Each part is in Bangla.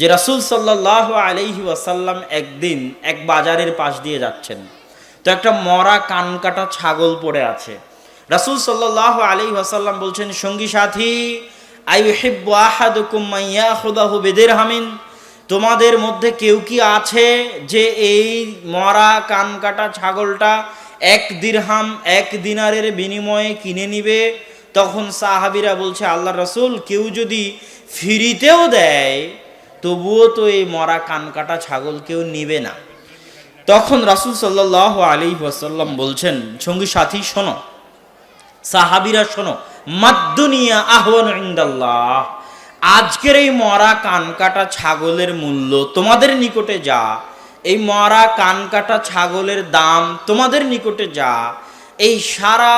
যে রাসুল সাল্লাহ আলাইহি ওয়াসাল্লাম একদিন এক বাজারের পাশ দিয়ে যাচ্ছেন। তো একটা মরা কান কাটা ছাগল পড়ে আছে। রাসুল সাল্লাহ আলাইহি ওয়াসাল্লাম বলছেন, সঙ্গী সাথী আই হিব্বু বেদের হামিন তোমাদের মধ্যে কেউ কি আছে যে এই মরা কান কাটা ছাগলটা এক দিরহাম, এক দিনারের বিনিময়ে কিনে নিবে? তখন সাহাবিরা বলছে আল্লাহ রসুল কেউ যদি ফিরিতেও দেয় তবুও তো এই মরা কান কাটা ছাগল কেউ নিবে না। তখন রাসুল সাল্লাহ আলী ওয়াসাল্লাম বলছেন, সঙ্গী সাথী, শোনো। সাহাবিরা, শোনো। মাদ্দুনিয়া আহ্বান ইন্দাল্লাহ। আজকের এই মরা কান কাটা ছাগলের মূল্য তোমাদের নিকটে যা। এই মরা কান কাটা ছাগলের দাম তোমাদের নিকটে যা। এই সারা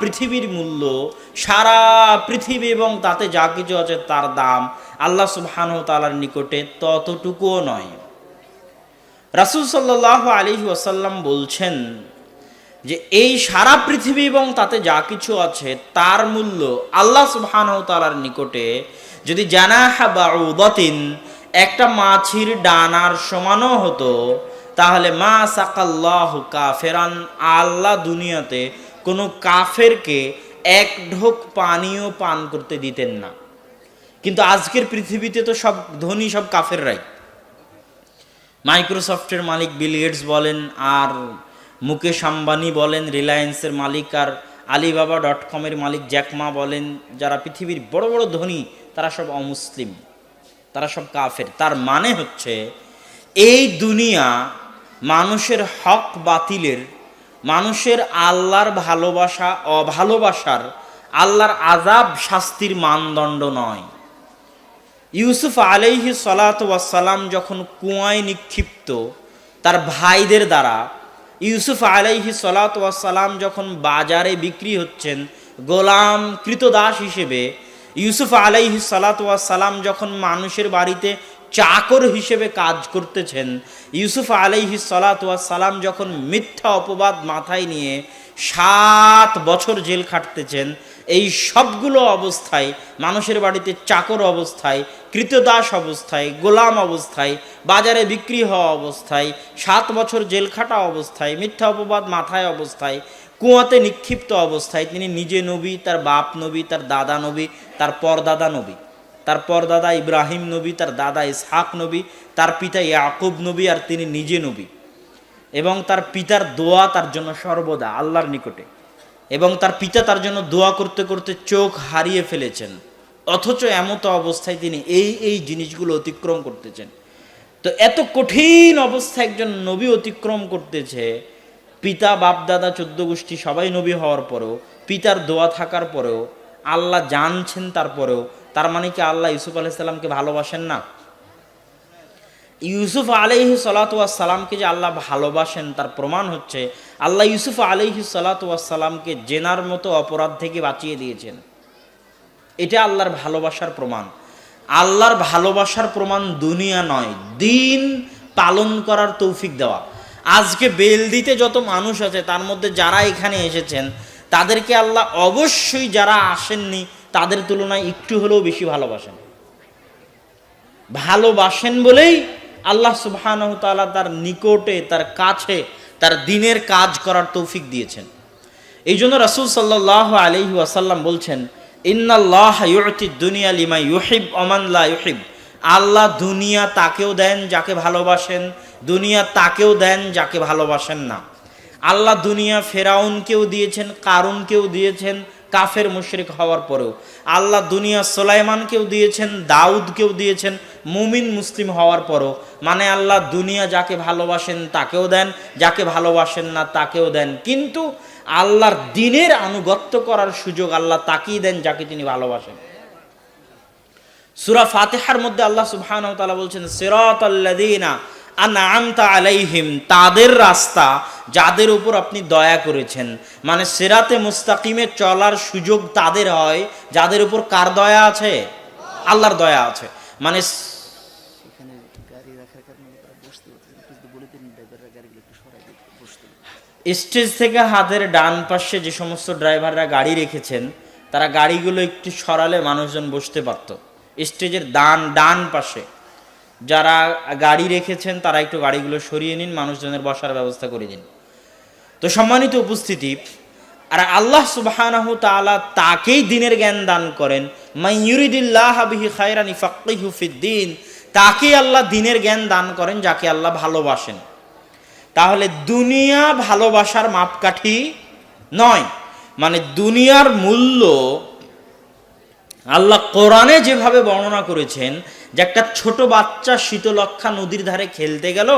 পৃথিবীর মূল্য, সারা পৃথিবী এবং তাতে যা কিছু আছে তার দাম আল্লাহ সুবহান তালার নিকটে ততটুকুও নয়। রাসুল সাল্লাহ আলী ওয়াসাল্লাম বলছেন যে, এই সারা পৃথিবী এবং তাতে যা কিছু আছে, তার মূল্য আল্লাহ সুবহান তালার নিকটে যদি জানাহা বা উদাতিন একটা মাছির ডানার সমানও হতো, তাহলে মা সাকাল্লাহ কাফেরান, আল্লাহ দুনিয়াতে কোনো কাফেরকে এক ঢোক পানিও পান করতে দিতেন না। কিন্তু আজকের পৃথিবীতে তো সব ধনী, সব কাফেররাই। মাইক্রোসফটের মালিক বিল গেটস বলেন, আর মুকেশ আম্বানি বলেন, রিলায়েন্সের মালিক, আর আলিবাবা ডট কমের মালিক জ্যাকমা বলেন, যারা পৃথিবীর বড় বড় ধনী, তারা সব অমুসলিম, তারা সব কাফের। তার মানে হচ্ছে, এই দুনিয়া মানুষের হক বাতিলের, মানুষের আল্লাহর ভালোবাসা, অভালোবাসার, আল্লাহর আজাব শাস্তির মানদণ্ড নয়। ইউসুফ আলাইহি সালাম যখন কুয়ায় নিক্ষিপ্ত তার ভাইদের দ্বারা, ইউসুফ আলাইহি সালাম যখন বাজারে বিক্রি হচ্ছেন গোলাম কৃতদাস হিসেবে, ইউসুফ আলাইহি সালাত সালাম যখন মানুষের বাড়িতে চাকর হিসেবে কাজ করতেছেন, ইউসুফ আলাইহি সালাত সালাম যখন মিথ্যা অপবাদ মাথায় নিয়ে সাত বছর জেল খাটতেছেন এই সবগুলো অবস্থায়, মানুষের বাড়িতে চাকর অবস্থায়, কৃতদাস অবস্থায়, গোলাম অবস্থায়, বাজারে বিক্রি হওয়া অবস্থায়, সাত বছর জেল খাটা অবস্থায়, মিথ্যা অপবাদ মাথায় অবস্থায়, কুয়াতে নিক্ষিপ্ত অবস্থায়, তিনি নিজে নবী, তার বাপ নবী, তার দাদা নবী, তার পরদাদা নবী, তার পরদাদা ইব্রাহিম নবী, তার দাদা ইসহাক নবী, তার পিতা ইয়াকুব নবী, আর তিনি নিজে নবী, এবং তার পিতার দোয়া তার জন্য সর্বদা, আল্লাহর নিকটে। এবং তার পিতা তার জন্য দোয়া করতে করতে চোখ হারিয়ে ফেলেছেন। অথচ এমত অবস্থায় তিনি এই এই জিনিসগুলো অতিক্রম করতেছেন। তো এত কঠিন অবস্থায় একজন নবী অতিক্রম করতেছে, পিতা, বাপ, দাদা, চোদ্দ গোষ্ঠী সবাই নবী হওয়ার পরেও, পিতার দোয়া থাকার পরেও, আল্লাহ জানছেন তারপরেও, তার মানে কি আল্লাহ ইউসুফ আলাইসাল্লামকে ভালোবাসেন না? ইউসুফ আলহি সালাতামকে যে আল্লাহ ভালোবাসেন, তার প্রমাণ হচ্ছে আল্লাহ ইউসুফ আলহি সালাতামকে জেনার মতো অপরাধ থেকে বাঁচিয়ে দিয়েছেন। এটা আল্লাহর ভালোবাসার প্রমাণ। আল্লাহর ভালোবাসার প্রমাণ দুনিয়া নয়, দিন পালন করার তৌফিক দেওয়া। আজকে বেল দিতে যত মানুষ আছে, তার মধ্যে যারা এখানে এসেছেন, তাদেরকে আল্লাহ অবশ্যই যারা আসেননি, তাদের তুলনায় একটু হলেও বেশি ভালোবাসেন। ভালোবাসেন বলেই আল্লাহ সুবহান তালা তার নিকটে, তার কাছে, তার দিনের কাজ করার তৌফিক দিয়েছেন। এই জন্য রাসুল সাল্লাহ আলহি ওয়াসাল্লাম বলছেন, ইন্নাল্লাহ ইউতি দুনিয়া লিমা ইউহিব অমানলা ইউহিব। আল্লাহ দুনিয়া তাকেও দেন যাকে ভালোবাসেন, দুনিয়া তাকেও দেন যাকে ভালোবাসেন না। আল্লাহ দুনিয়া ফেরাউনকেও দিয়েছেন, কারুনকেও দিয়েছেন কাফের মুশরিক হওয়ার পরেও। আল্লাহ দুনিয়া সোলাইমানকেও দিয়েছেন, দাউদকেও দিয়েছেন, মুমিন মুসলিম হওয়ার পরও। মানে আল্লাহ দুনিয়া যাকে ভালোবাসেন তাকেও দেন, যাকে ভালোবাসেন না তাকেও দেন। কিন্তু আল্লাহর দিনের আনুগত্য করার সুযোগ আল্লাহ তাকেই দেন যাকে তিনি ভালোবাসেন। সুরা ফাতেহার মধ্যে আল্লাহ সুবহান বলছেন সিরাত আনআমতা আলাইহিম তাদের রাস্তা যাদের উপর আপনি দয়া করেছেন। মানে সেরাতে মুস্তাকিমে চলার সুযোগ তাদের হয় যাদের উপর কার দয়া আছে? আল্লাহর দয়া আছে। মানে স্টেজ থেকে হাতের ডান পাশে যে সমস্ত ড্রাইভাররা গাড়ি রেখেছেন তারা গাড়িগুলো একটু সরালে মানুষজন বসতে পারত। স্টেজের ডান ডান পাশে। যারা গাড়ি রেখেছেন, তারা একটু গাড়িগুলো সরিয়ে নিন, মানুষজনের বসার ব্যবস্থা করে দিন। তো সম্মানিত উপস্থিতি, আর আল্লাহ তাআলা তাকেই দিনের জ্ঞান দান করেন ফিদ্দিন তাকেই আল্লাহ দিনের জ্ঞান দান করেন যাকে আল্লাহ ভালোবাসেন। তাহলে দুনিয়া ভালোবাসার মাপকাঠি নয় মানে দুনিয়ার মূল্য আল্লাহ কোরআনে যেভাবে বর্ণনা করেছেন যে একটা ছোট বাচ্চা শীতলক্ষা নদীর ধারে খেলতে গেল,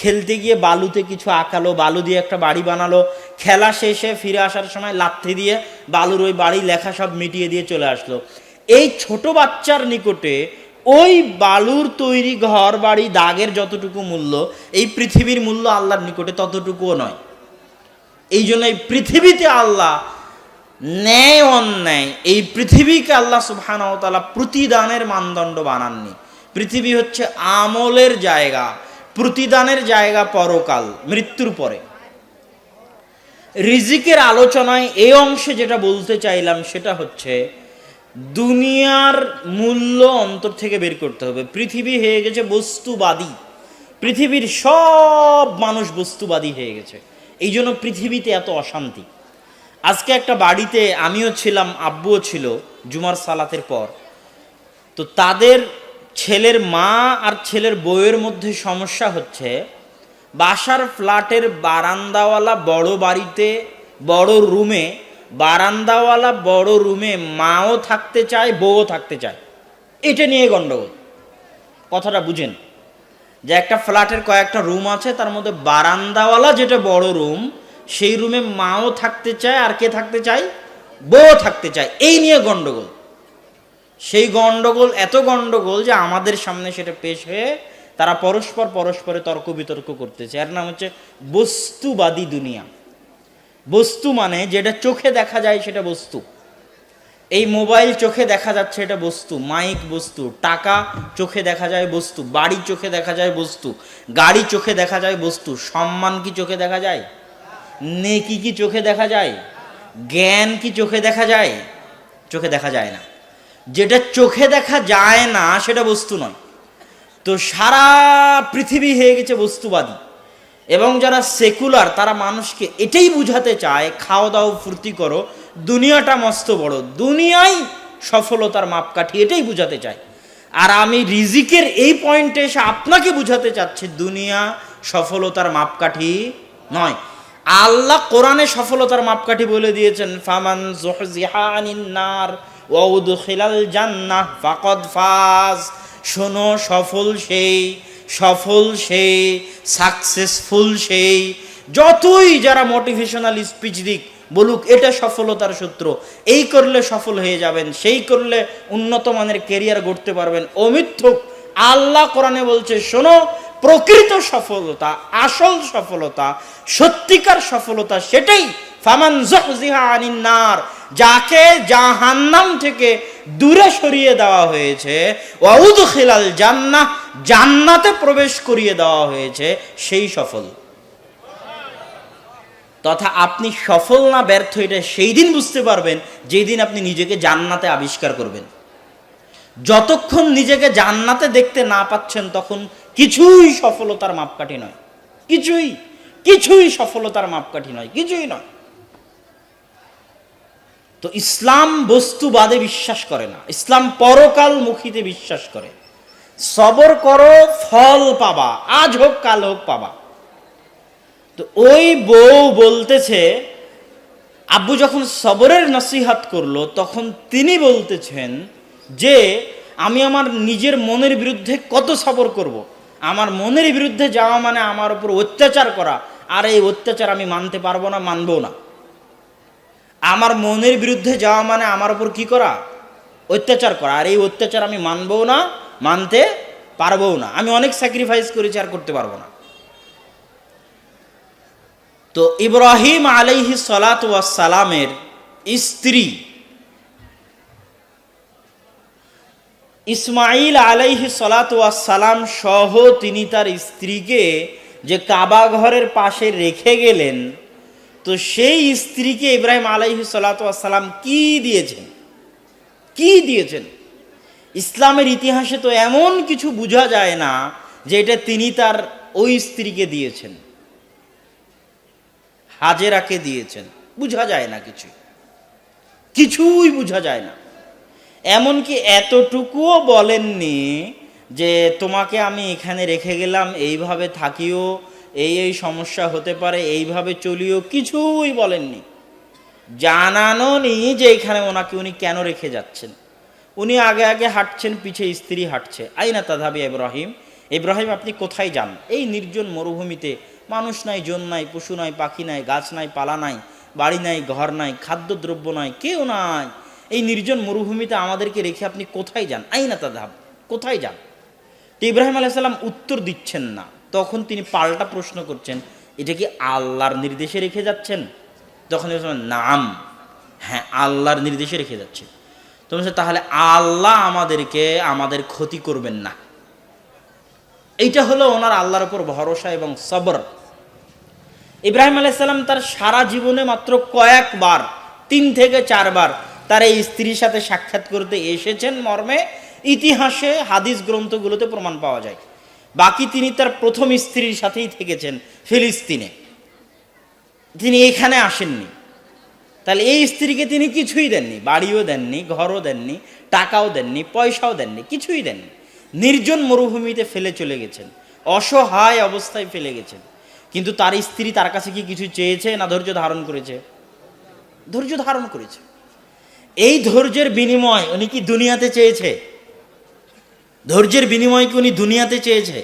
খেলতে গিয়ে বালুতে কিছু আঁকালো, বালু দিয়ে একটা বাড়ি বানালো। খেলা শেষে ফিরে আসার সময় লাথি দিয়ে বালুর ওই বাড়ি লেখা সব মিটিয়ে দিয়ে চলে আসলো। এই ছোট বাচ্চার নিকটে ওই বালুর তৈরি ঘর বাড়ি দাগের যতটুকু মূল্য, এই পৃথিবীর মূল্য আল্লাহর নিকটে ততটুকুও নয়। এই জন্য এই পৃথিবীতে আল্লাহ ন্যায় অন্যায়, এই পৃথিবীকে আল্লাহ সুবহানাহু প্রতিদানের মানদণ্ড বানাননি। পৃথিবী হচ্ছে আমলের জায়গা, প্রতিদানের জায়গা পরকাল, মৃত্যুর পরে। রিজিকের আলোচনায় এই অংশে যেটা বলতে চাইলাম সেটা হচ্ছে, দুনিয়ার মূল্য অন্তর থেকে বের করতে হবে। পৃথিবী হয়ে গেছে বস্তুবাদী। পৃথিবীর সব মানুষ বস্তুবাদী হয়ে গেছে। এই জন্য পৃথিবীতে এত অশান্তি। আজকে একটা বাড়িতে আমিও ছিলাম, আব্বুও ছিল, জুমার সালাতের পর। তো তাদের ছেলের মা আর ছেলের বউয়ের মধ্যে সমস্যা হচ্ছে, বাসার ফ্ল্যাটের বারান্দাওয়ালা বড় বাড়িতে, বড় রুমে, বারান্দাওয়ালা বড় রুমে মাও থাকতে চায়, বউও থাকতে চায়। এটা নিয়ে গণ্ডগোল কথাটা বুঝেন। যে একটা ফ্ল্যাটের কয়েকটা রুম আছে, তার মধ্যে বারান্দাওয়ালা যেটা বড় রুম, সেই রুমে মাও থাকতে চায়, আর কে থাকতে চায়? বউও থাকতে চায়। এই নিয়ে গন্ডগোল। সেই গন্ডগোল, এত গন্ডগোল যে আমাদের সামনে সেটা পেশ হয়ে তারা পরস্পর পরস্পরে তর্ক বিতর্ক করতেছে। এর নাম হচ্ছে বস্তুবাদী দুনিয়া। বস্তু মানে যেটা চোখে দেখা যায় সেটা বস্তু। এই মোবাইল চোখে দেখা যাচ্ছে এটা বস্তু, মাইক বস্তু, টাকা চোখে দেখা যায় বস্তু, বাড়ি চোখে দেখা যায় বস্তু, গাড়ি চোখে দেখা যায় বস্তু, সম্মান কি চোখে দেখা যায়? নেকি কি চোখে দেখা যায়? জ্ঞান কি চোখে দেখা যায়? চোখে দেখা যায় না। যেটা চোখে দেখা যায় না, সেটা বস্তু নয়। তো সারা পৃথিবী হয়ে গেছে বস্তুবাদী। এবং যারা সেকুলার, তারা মানুষকে এটাই বুঝাতে চায় খাওয়া দাও, ফুর্তি করো, দুনিয়াটা মস্ত বড়। দুনিয়াই সফলতার মাপকাঠি, এটাই বুঝাতে চায়। আর আমি রিজিকের এই পয়েন্টে এসে আপনাকে বুঝাতে চাচ্ছি, দুনিয়া সফলতার মাপকাঠি নয়। আল্লাহ কোরআনে সফলতার মাপকাঠি বলে দিয়েছেন, ফামান জুহজিহা আনিন নার। ওয়া উদখিলাল জান্নাহ ফাকাদ ফাজ। শোনো, সফল সেই সফল সেই সাকসেসফুল সেই। যতই যারা মোটিভেশনাল স্পিচ দিক, বলুক, এটা সফলতার সূত্র। এই করলে সফল হয়ে যাবেন, সেই করলে উন্নত মানের কেরিয়ার গড়তে পারবেন। অমিথ্যক আল্লাহ কোরআনে বলছে, শোনো, প্রকৃত সফলতা, আসল সফলতা, সত্যিকার সফলতা সেটাই। ফামান জহজিহা আনিন নার। যাকে জাহান্নাম থেকে দূরে সরিয়ে দেওয়া হয়েছে ওয়াউদ খিলাল জান্নাহ, জান্নাতে প্রবেশ করিয়ে দেওয়া হয়েছে সেই সফল। তথা আপনি সফল না ব্যর্থ, এটা সেই দিন বুঝতে পারবেন যেই দিন আপনি নিজেকে জান্নাতে আবিষ্কার করবেন। যতক্ষণ নিজেকে জান্নাতে দেখতে না পাচ্ছেন, তখন কিছুই সফলতার মাপকাঠি নয়। কিছুই কিছুই সফলতার মাপকাঠি নয়, কিছুই নয়। তো ইসলাম বস্তুবাদে বিশ্বাস করে না। ইসলাম পরকাল মুখীতে বিশ্বাস করে। সবর করো, ফল পাবা, আজ হোক, কাল হোক পাবা। তো ওই বউ বলতেছে, আব্বু যখন সবরের নসিহাত করল, তখন তিনি বলতেছেন যে, আমি আমার নিজের মনের বিরুদ্ধে কত সবর করব। আমার মনের বিরুদ্ধে যাওয়া মানে আমার উপর অত্যাচার করা। আর এই অত্যাচার আমি মানতে পারব না মানবো না। আমার মনের বিরুদ্ধে যাওয়া মানে আমার উপর কি করা? অত্যাচার করা। আর এই অত্যাচার আমি মানবও না, মানতে পারবও না। আমি অনেক স্যাক্রিফাইস করেছি, আর করতে পারব না। তো ইব্রাহিম আলাইহি সালাত সালামের স্ত্রী ইসমাইল আলাইহি সালাত সালাম সহ তিনি তার স্ত্রীকে যে কাবা ঘরের পাশে রেখে গেলেন তো সেই স্ত্রীকে ইব্রাহিম আলাইহি সালাম কি দিয়েছেন? কি দিয়েছেন? ইসলামের ইতিহাসে তো এমন কিছু বোঝা যায় না যে এটা তিনি তার ওই স্ত্রীকে দিয়েছেন। হাজেরাকে দিয়েছেন। বোঝা যায় না কিছু কিছুই বোঝা যায় না। এমনকি এতটুকুও বলেননি যে তোমাকে আমি এখানে রেখে গেলাম, এইভাবে থাকিও এই এই সমস্যা হতে পারে, এইভাবে চলিও, কিছুই বলেননি। জানানো নি যে এখানে ওনাকে উনি কেন রেখে যাচ্ছেন। উনি আগে আগে হাঁটছেন, পিছে স্ত্রী হাঁটছে। আইনা তাধাবি ইব্রাহিম। ইব্রাহিম, আপনি কোথায় যান? এই নির্জন মরুভূমিতে মানুষ নাই, জন নাই, পশু নাই, পাখি নাই, গাছ নাই, পালা নাই, বাড়ি নাই, ঘর নাই, খাদ্যদ্রব্য নাই, কেউ নাই। এই নির্জন মরুভূমিতে আমাদেরকে রেখে আপনি কোথায় যান? আইনা তাধাব, কোথায় যান? তো ইব্রাহিম আলাইসাল্লাম উত্তর দিচ্ছেন না। তখন তিনি পাল্টা প্রশ্ন করছেন, এটা কি আল্লাহর নির্দেশে রেখে যাচ্ছেন? তখন নাম হ্যাঁ আল্লাহর নির্দেশে রেখে যাচ্ছে। তো তাহলে আল্লাহ আমাদেরকে, আমাদের ক্ষতি করবেন না। এইটা হলো ওনার আল্লাহর উপর ভরসা এবং সবর। ইব্রাহিম আলাইসাল্লাম তার সারা জীবনে মাত্র কয়েকবার, তিন থেকে চারবার তার এই স্ত্রীর সাথে সাক্ষাৎ করতে এসেছেন মর্মে। ইতিহাসে হাদিস গ্রন্থগুলোতে প্রমাণ পাওয়া যায়। বাকি তিনি তার প্রথম স্ত্রীর সাথেই থেকেছেন, ফিলিস্তিনে। তিনি এখানে আসেননি। তাহলে এই স্ত্রীকে তিনি কিছুই দেননি। বাড়িও দেননি, ঘরও দেননি, টাকাও দেননি, পয়সাও দেননি, কিছুই দেননি। নির্জন মরুভূমিতে ফেলে চলে গেছেন। অসহায় অবস্থায় ফেলে গেছেন। কিন্তু তার স্ত্রী তার কাছে কি কিছু চেয়েছে না ধৈর্য ধারণ করেছে? ধৈর্য ধারণ করেছে। এই ধৈর্যের বিনিময় উনি কি দুনিয়াতে চেয়েছে? ধৈর্যের বিনিময় কি উনি দুনিয়াতে চেয়েছে?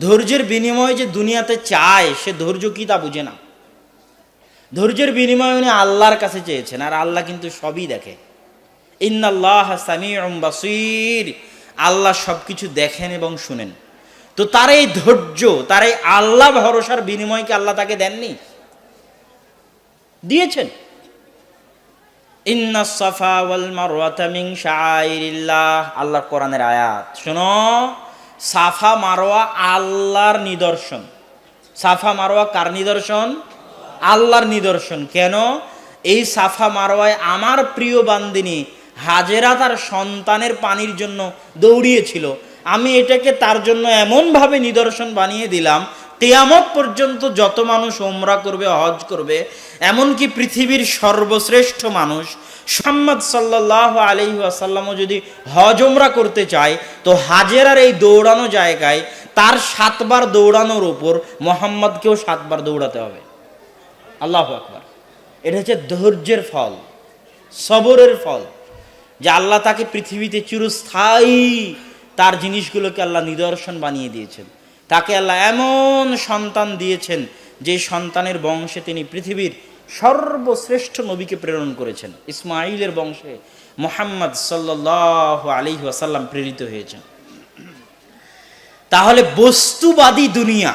ধৈর্যের বিনিময় যে দুনিয়াতে চায়, সে ধৈর্য কি তা বুঝে না। ধৈর্যের বিনিময় উনি আল্লাহর কাছে চেয়েছেন, আর আল্লাহ কিন্তু সবই দেখে। ইন্নাল্লাহ বাসির, আল্লাহ সব কিছু দেখেন এবং শুনেন। তো তার এই ধৈর্য, তার এই আল্লাহ ভরসার বিনিময়কে আল্লাহ তাকে দেননি? দিয়েছেন। ইন্না সাফা ওয়াল মারওয়াতা মিন শাআইরিল্লাহ। আল্লাহর কোরআনের আয়াত। শোনো, সাফা মারোয়া আল্লাহর নিদর্শন। সাফা মারোয়া কার নিদর্শন? আল্লাহর নিদর্শন। কেন? এই সাফা মারোয়ায় আমার প্রিয় বান্দিনী হাজেরা তার সন্তানের পানির জন্য দৌড়িয়েছিল। আমি এটাকে তার জন্য এমনভাবে নিদর্শন বানিয়ে দিলাম তেয়ামত পর্যন্ত যত মানুষ ওমরা করবে, হজ করবে, এমনকি পৃথিবীর সর্বশ্রেষ্ঠ মানুষ, মোহাম্মদ সাল্লাহ আলহি আসাল্লামও যদি হজ ওমরা করতে চায়, তো হাজেরার এই দৌড়ানো জায়গায় তার সাতবার দৌড়ানোর ওপর মোহাম্মদকেও সাতবার দৌড়াতে হবে। আল্লাহ আকবার। এটা হচ্ছে ধৈর্যের ফল, সবরের ফল, যে আল্লাহ তাকে পৃথিবীতে চিরস্থায়ী তার জিনিসগুলোকে আল্লাহ নিদর্শন বানিয়ে দিয়েছেন। তাকে আল্লাহ এমন সন্তান দিয়েছেন যে সন্তানের বংশে তিনি পৃথিবীর সর্বশ্রেষ্ঠ নবীকে প্রেরণ করেছেন। ইসমাইলের বংশে মোহাম্মদ সাল্লাহ আলী ওয়াসাল্লাম প্রেরিত হয়েছেন। তাহলে বস্তুবাদী দুনিয়া,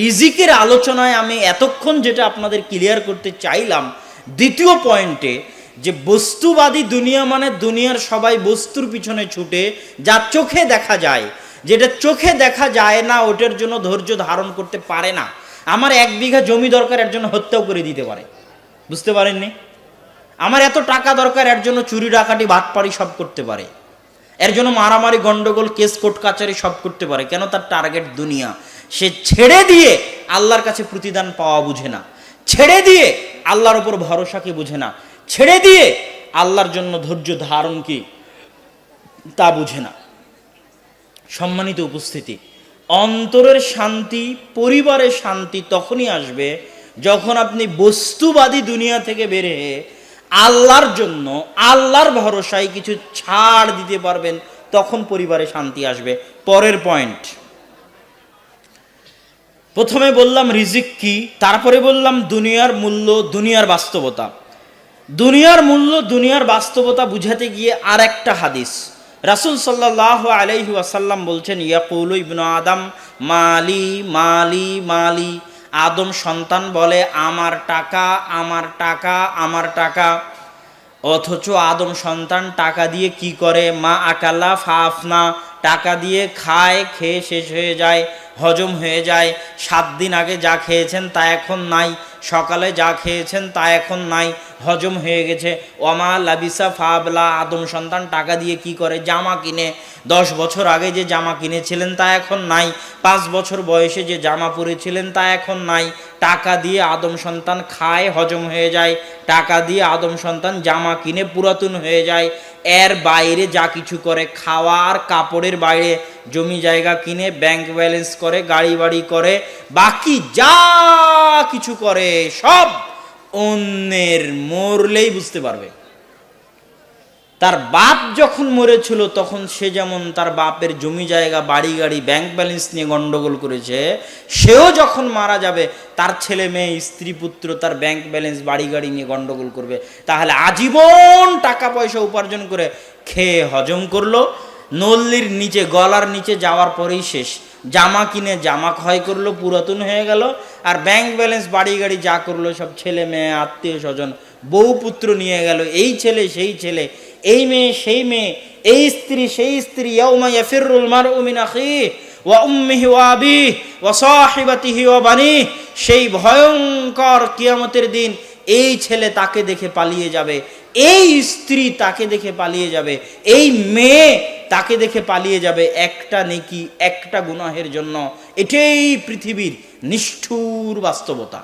রিজিকের আলোচনায় আমি এতক্ষণ যেটা আপনাদের ক্লিয়ার করতে চাইলাম, দ্বিতীয় পয়েন্টে যে বস্তুবাদী দুনিয়া মানে দুনিয়ার সবাই বস্তুর পিছনে ছুটে যা চোখে দেখা যায় যেটা চোখে দেখা যায় না, ওটার জন্য ধৈর্য ধারণ করতে পারে না। আমার এক বিঘা জমি দরকার, এর জন্য হত্যাও করে দিতে পারে। বুঝতে পারেননি? আমার এত টাকা দরকার, এর জন্য চুরি ডাকাটি বাটপাড়ি সব করতে পারে। এর জন্য মারামারি, গন্ডগোল, কেস, কোর্ট, কাচারি সব করতে পারে। কেন তার টার্গেট দুনিয়া? সে ছেড়ে দিয়ে আল্লাহর কাছে প্রতিদান পাওয়া বুঝে না। ছেড়ে দিয়ে আল্লাহর উপর ভরসাকে বুঝে না? ছেড়ে দিয়ে আল্লাহর জন্য ধৈর্য ধারণ কি, তা বুঝে না। সম্মানিত উপস্থিতি। অন্তরের শান্তি, পরিবারের শান্তি তখনই আসবে যখন আপনি বস্তুবাদী দুনিয়া থেকে বেরে আল্লাহর জন্য, আল্লাহর ভরসায় কিছু ছাড় দিতে পারবেন, তখন পরিবারে শান্তি আসবে। পরের পয়েন্ট প্রথমে বললাম রিজিক কি, তারপরে বললাম দুনিয়ার মূল্য, দুনিয়ার বাস্তবতা। দুনিয়ার মূল্য, দুনিয়ার বাস্তবতা বুঝাতে গিয়ে আর একটা হাদিস। রাসুল সাল্লাহ আলাইহি আসাল্লাম বলছেন, ইয়াকুল ইবনু আদম, মালি মালি মালি। আদম সন্তান বলে, আমার টাকা আমার টাকা আমার টাকা। অথচ আদম সন্তান টাকা দিয়ে কি করে? মা আকাল্লা ফাফনা টাকা দিয়ে খায়, খেয়ে শেষ হয়ে যায়, হজম হয়ে যায়। সাত দিন আগে যা খেয়েছেন তা এখন নাই, সকালে যা খেয়েছেন তা এখন নাই, হজম হয়ে গেছে। অমা লাবিসা ফাবলা, আদম সন্তান টাকা দিয়ে কি করে? জামা কিনে দশ বছর আগে যে জামা কিনেছিলেন তা এখন নাই, পাঁচ বছর বয়সে যে জামা পরেছিলেন তা এখন নাই। টাকা দিয়ে আদম সন্তান খায়, হজম হয়ে যায়। টাকা দিয়ে আদম সন্তান জামা কিনে পুরাতন হয়ে যায়। এর বাইরে যা কিছু করে খাওয়ার কাপড়ের বাইরে জমি জায়গা কিনে ব্যাংক ব্যালেন্স করে গাড়ি বাড়ি করে, বাকি যা কিছু করে সব অন্যের মরলেই বুঝতে পারবে। তার বাপ যখন মরেছিল, তখন সে যেমন তার বাপের জমি জায়গা, বাড়ি, গাড়ি ব্যাংক ব্যালেন্স নিয়ে গন্ডগোল করেছে, সেও যখন মারা যাবে, তার ছেলে মেয়ে, স্ত্রী, পুত্র তার ব্যাংক ব্যালেন্স বাড়ি, গাড়ি নিয়ে গন্ডগোল করবে। তাহলে আজীবন টাকা পয়সা উপার্জন করে খেয়ে হজম করল। নল্লির নিচে, গলার নিচে যাওয়ার পরেই শেষ। জামা কিনে জামা ক্ষয় করল, পুরাতন হয়ে গেল, আর ব্যাংক ব্যালেন্স বাড়ি গাড়ি যা করল, সব ছেলে মেয়ে, আত্মীয় স্বজন, বউ পুত্র নিয়ে গেল। এই ছেলে, সেই ছেলে, এই মেয়ে, সেই মেয়ে, এই স্ত্রী, সেই স্ত্রী, ইয়াউমা ইয়াফিরুল মারউ আখিহি ওয়া উম্মিহি ওয়া আবিহি ওয়া সাহিবাতিহি ওয়া বানিহি। সেই ভয়ঙ্কর কিয়ামতের দিন এই ছেলে তাকে দেখে পালিয়ে যাবে, এই স্ত্রী তাকে দেখে পালিয়ে যাবে, এই মেয়ে তাকে দেখে পালিয়ে যাবে একটা নেকি একটা গুনাহের জন্য। এটাই পৃথিবীর নিষ্ঠুর বাস্তবতা।